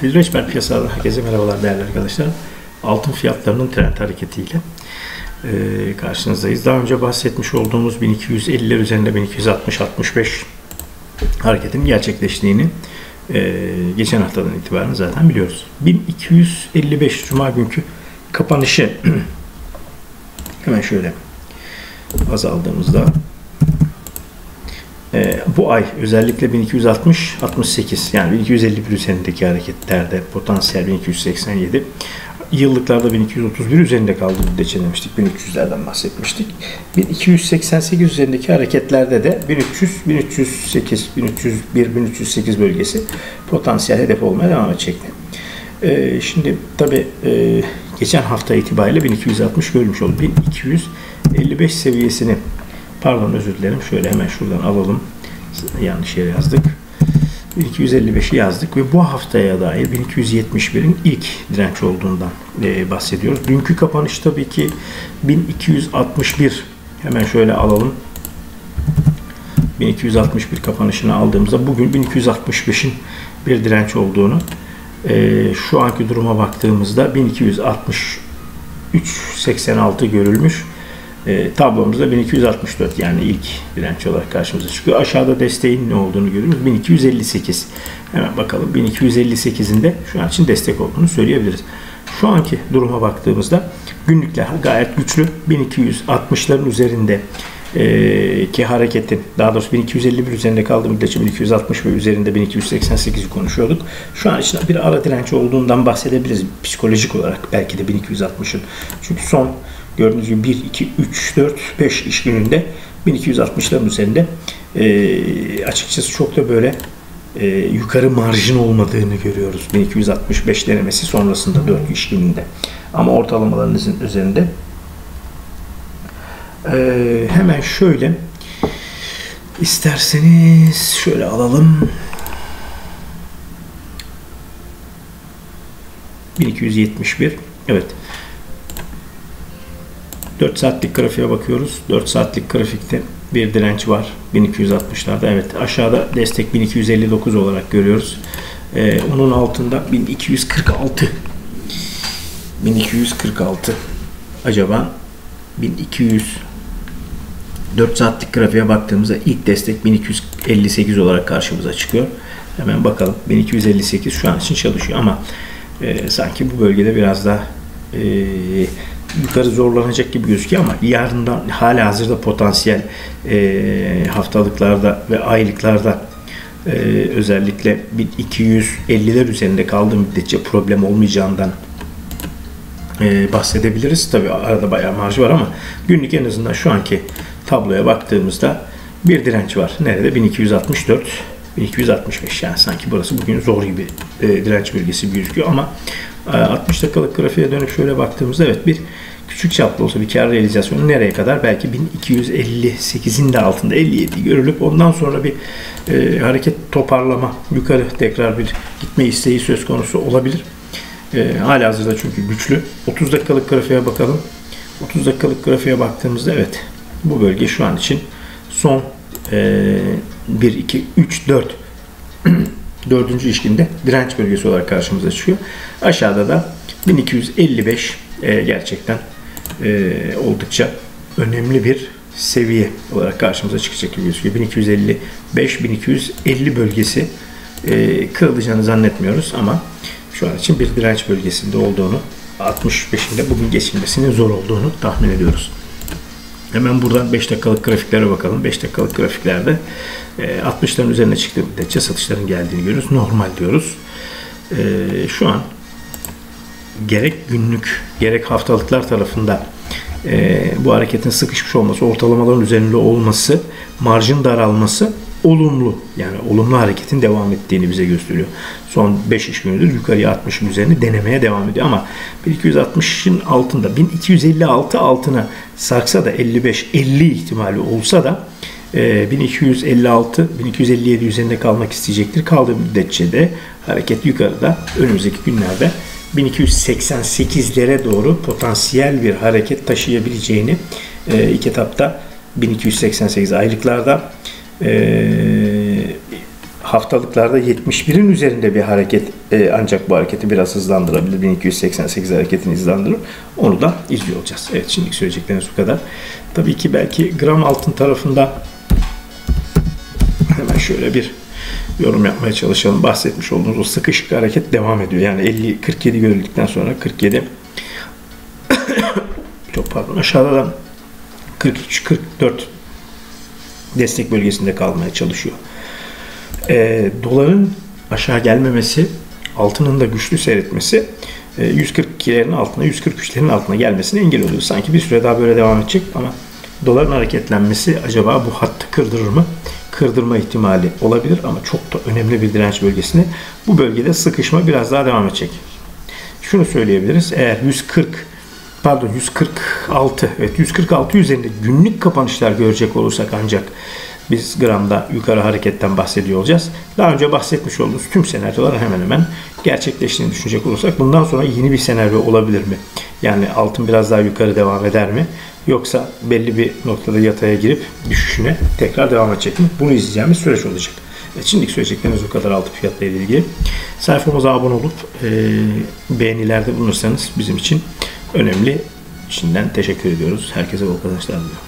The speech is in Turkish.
Halil Reçber piyasalardan herkese merhabalar değerli arkadaşlar. Altın fiyatlarının trend hareketiyle e, karşınızdayız. Daha önce bahsetmiş olduğumuz 1250'ler üzerinde 1260-65 hareketin gerçekleştiğini e, geçen haftadan itibaren zaten biliyoruz. 1255 Cuma günkü kapanışı hemen şöyle azaldığımızda bu ay özellikle 1260-68 yani 1251 üzerindeki hareketlerde potansiyel 1287 yıllıklarda 1231 üzerinde kaldı müddetçe demiştik. 1300'lerden bahsetmiştik. 1288 üzerindeki hareketlerde de 1300, 1308, 1301, 1308 bölgesi potansiyel hedef olmaya devam edecekti. Ee, şimdi tabi e, geçen hafta itibariyle 1260 görmüş oldu. 1255 seviyesini pardon özür dilerim şöyle hemen şuradan alalım. Yanlış yere yazdık. 1255'i yazdık ve bu haftaya dair 1271'in ilk direnç olduğundan e, bahsediyoruz. Dünkü kapanış tabii ki 1261 hemen şöyle alalım. 1261 kapanışını aldığımızda bugün 1265'in bir direnç olduğunu e, şu anki duruma baktığımızda 1263 86 görülmüş. E, tablomuzda 1264 yani ilk direnç olarak karşımıza çıkıyor. Aşağıda desteğin ne olduğunu görüyoruz. 1258. Hemen bakalım 1258'in de şu an için destek olduğunu söyleyebiliriz. Şu anki duruma baktığımızda günlükler gayet güçlü. 1260'ların üzerinde e, ki hareketin daha doğrusu 1251 üzerinde kaldığı müddetçe 1260 ve üzerinde 1288'i konuşuyorduk. Şu an için bir ara direnç olduğundan bahsedebiliriz psikolojik olarak belki de 1260'ın. Çünkü son Gördüğünüz gibi 1, 2, 3, 4, 5 iş gününde 1260'ların üzerinde e, açıkçası çok da böyle e, yukarı marjin olmadığını görüyoruz. 1265 denemesi sonrasında 4 iş gününde. Ama ortalamaların üzerinde e, hemen şöyle isterseniz şöyle alalım. 1271 evet 4 saatlik grafiğe bakıyoruz. 4 saatlik grafikte bir direnç var. 1260'larda. Evet aşağıda destek 1259 olarak görüyoruz. Ee, onun altında 1246 1246 acaba 1200 4 saatlik grafiğe baktığımızda ilk destek 1258 olarak karşımıza çıkıyor. Hemen bakalım. 1258 şu an için çalışıyor ama e, sanki bu bölgede biraz daha e, yukarı zorlanacak gibi gözüküyor ama yarından hala hazırda potansiyel e, haftalıklarda ve aylıklarda e, özellikle 250'ler üzerinde kaldığı müddetçe problem olmayacağından e, bahsedebiliriz. Tabi arada bayağı marj var ama günlük en azından şu anki tabloya baktığımızda bir direnç var. Nerede? 1264 1265 yani sanki burası bugün zor gibi e, direnç bölgesi gözüküyor ama 60 dakikalık grafiğe dönüp şöyle baktığımızda evet bir küçük çaplı olsa bir kar realizasyonu nereye kadar? Belki 1258'in de altında 57 görülüp ondan sonra bir e, hareket toparlama yukarı tekrar bir gitme isteği söz konusu olabilir. E, hala hazırda çünkü güçlü. 30 dakikalık grafiğe bakalım. 30 dakikalık grafiğe baktığımızda evet bu bölge şu an için son e, 1, 2, 3, 4 dördüncü işkinde direnç bölgesi olarak karşımıza çıkıyor. Aşağıda da 1255 e, gerçekten e, oldukça önemli bir seviye olarak karşımıza çıkacak gibi gözüküyor. 1255-1250 bölgesi e, kırılacağını zannetmiyoruz ama şu an için bir direnç bölgesinde olduğunu 65'inde bugün geçilmesinin zor olduğunu tahmin ediyoruz. Hemen buradan 5 dakikalık grafiklere bakalım. 5 dakikalık grafiklerde 60'ların üzerine çıktığı müddetçe satışların geldiğini görüyoruz. Normal diyoruz. Şu an gerek günlük gerek haftalıklar tarafında bu hareketin sıkışmış olması, ortalamaların üzerinde olması, marjın daralması olumlu. Yani olumlu hareketin devam ettiğini bize gösteriyor. Son 5 iş günüdür yukarıya 60'ın üzerine denemeye devam ediyor. Ama 1260'ın altında 1256 altına sarksa da 55-50 ihtimali olsa da 1256 1257 üzerinde kalmak isteyecektir. Kaldığı müddetçe de hareket yukarıda önümüzdeki günlerde 1288'lere doğru potansiyel bir hareket taşıyabileceğini ilk etapta 1288 aylıklarda e, haftalıklarda 71'in üzerinde bir hareket e, ancak bu hareketi biraz hızlandırabilir. 1288 hareketini hızlandırır. Onu da izliyor olacağız. Evet şimdilik söyleyecekleriniz bu kadar. Tabii ki belki gram altın tarafında hemen şöyle bir yorum yapmaya çalışalım. Bahsetmiş olduğumuz o sıkışık hareket devam ediyor. Yani 50 47 görüldükten sonra 47 çok pardon aşağıdan 43 44 destek bölgesinde kalmaya çalışıyor. E, doların aşağı gelmemesi, altının da güçlü seyretmesi e, 142'lerin altına, 143'lerin altına gelmesine engel oluyor. Sanki bir süre daha böyle devam edecek ama doların hareketlenmesi acaba bu hattı kırdırır mı? Kırdırma ihtimali olabilir ama çok da önemli bir direnç bölgesine. Bu bölgede sıkışma biraz daha devam edecek. Şunu söyleyebiliriz. Eğer 140 pardon 146 evet 146 üzerinde günlük kapanışlar görecek olursak ancak biz gramda yukarı hareketten bahsediyor olacağız. Daha önce bahsetmiş olduğumuz tüm senaryolar hemen hemen gerçekleştiğini düşünecek olursak bundan sonra yeni bir senaryo olabilir mi? Yani altın biraz daha yukarı devam eder mi? Yoksa belli bir noktada yataya girip düşüşüne tekrar devam edecek mi? Bunu izleyeceğimiz süreç olacak. Evet, şimdilik söyleyeceklerimiz bu kadar altı fiyatlarıyla ilgili. Sayfamıza abone olup e, beğenilerde bulunursanız bizim için önemli. Şimdiden teşekkür ediyoruz. Herkese bol kazançlar diliyorum.